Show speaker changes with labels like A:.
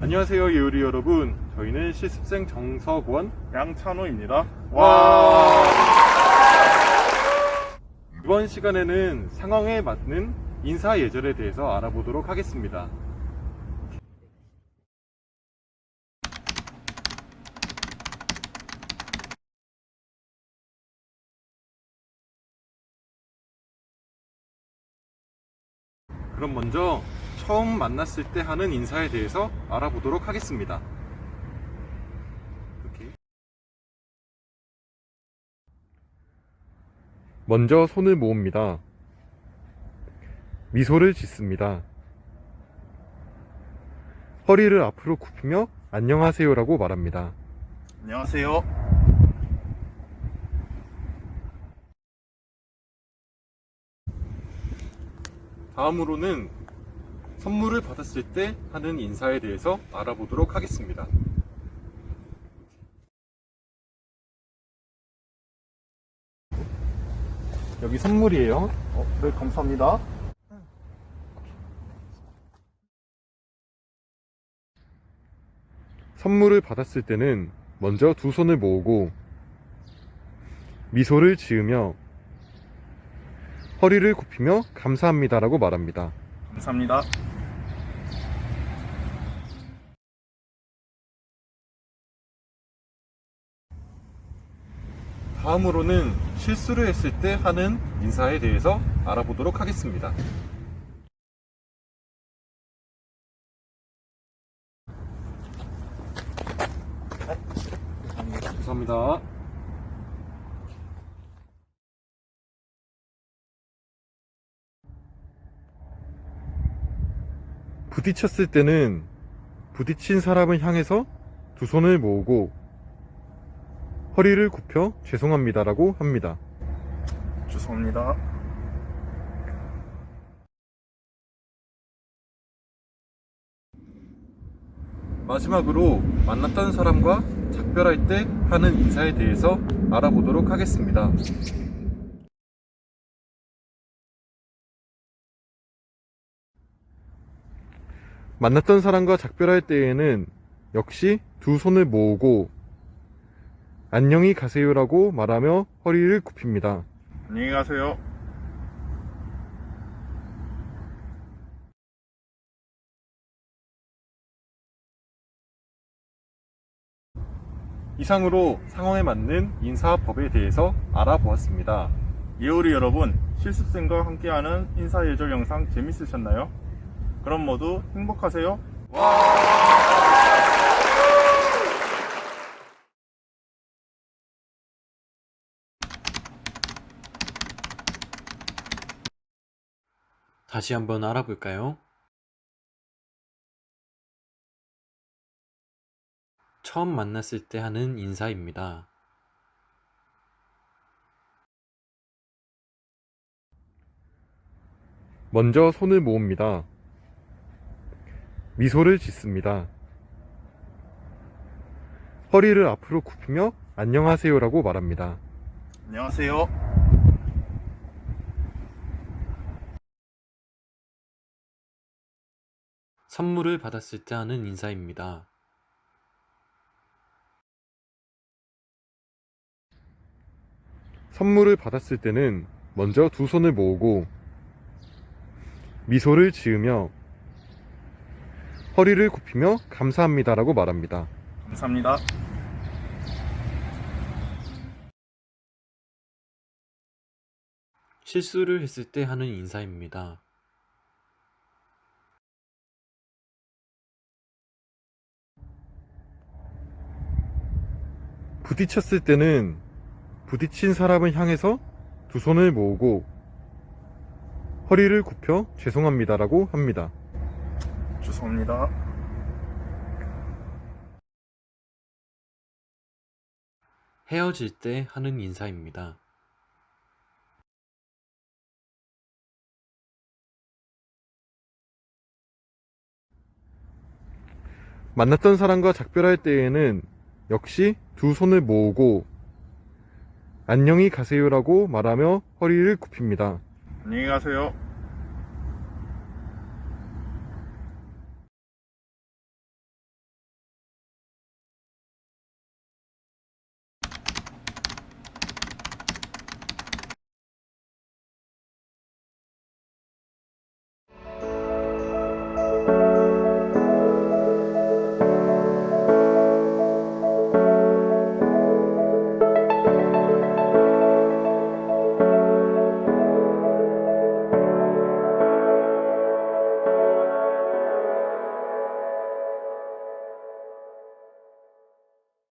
A: 안녕하세요 예우리 여러분. 저희는 실습생 정석원
B: 양찬호입니다.
A: 와. 이번 시간에는 상황에 맞는 인사 예절에 대해서 알아보도록 하겠습니다. 그럼 먼저 처음 만났을 때 하는 인사에 대해서 알아보도록 하겠습니다 이렇게. 먼저 손을 모읍니다. 미소를 짓습니다. 허리를 앞으로 굽히며 안녕하세요라고 말합니다.
B: 안녕하세요.
A: 다음으로는 선물을 받았을 때 하는 인사에 대해서 알아보도록 하겠습니다. 여기 선물이에요.
B: 어, 네, 감사합니다.
A: 선물을 받았을 때는 먼저 두 손을 모으고 미소를 지으며 허리를 굽히며 감사합니다라고 말합니다.
B: 감사합니다.
A: 다음으로는 실수를 했을 때 하는 인사에 대해서 알아보도록 하겠습니다. 감사합니다. 부딪혔을 때는 부딪힌 사람을 향해서 두 손을 모으고 허리를 굽혀 죄송합니다라고 합니다.
B: 죄송합니다.
A: 마지막으로 만났던 사람과 작별할 때 하는 인사에 대해서 알아보도록 하겠습니다. 만났던 사람과 작별할 때에는 역시 두 손을 모으고 안녕히 가세요라고 말하며 허리를 굽힙니다.
B: 안녕히 가세요.
A: 이상으로 상황에 맞는 인사법에 대해서 알아보았습니다.
B: 예우리 여러분, 실습생과 함께하는 인사 예절 영상 재밌으셨나요? 그럼 모두 행복하세요.
C: 다시 한번 알아볼까요? 처음 만났을 때 하는 인사입니다.
A: 먼저 손을 모읍니다. 미소를 짓습니다. 허리를 앞으로 굽히며 안녕하세요라고 말합니다.
B: 안녕하세요.
C: 선물을 받았을 때 하는 인사입니다.
A: 선물을 받았을 때는 먼저 두 손을 모으고 미소를 지으며 허리를 굽히며 감사합니다라고 말합니다.
B: 감사합니다.
C: 실수를 했을 때 하는 인사입니다.
A: 부딪혔을 때는 부딪힌 사람을 향해서 두 손을 모으고 허리를 굽혀 죄송합니다라고 합니다.
B: 죄송합니다.
C: 헤어질 때 하는 인사입니다.
A: 만났던 사람과 작별할 때에는 역시 두 손을 모으고 안녕히 가세요라고 말하며 허리를 굽힙니다.
B: 안녕히 가세요.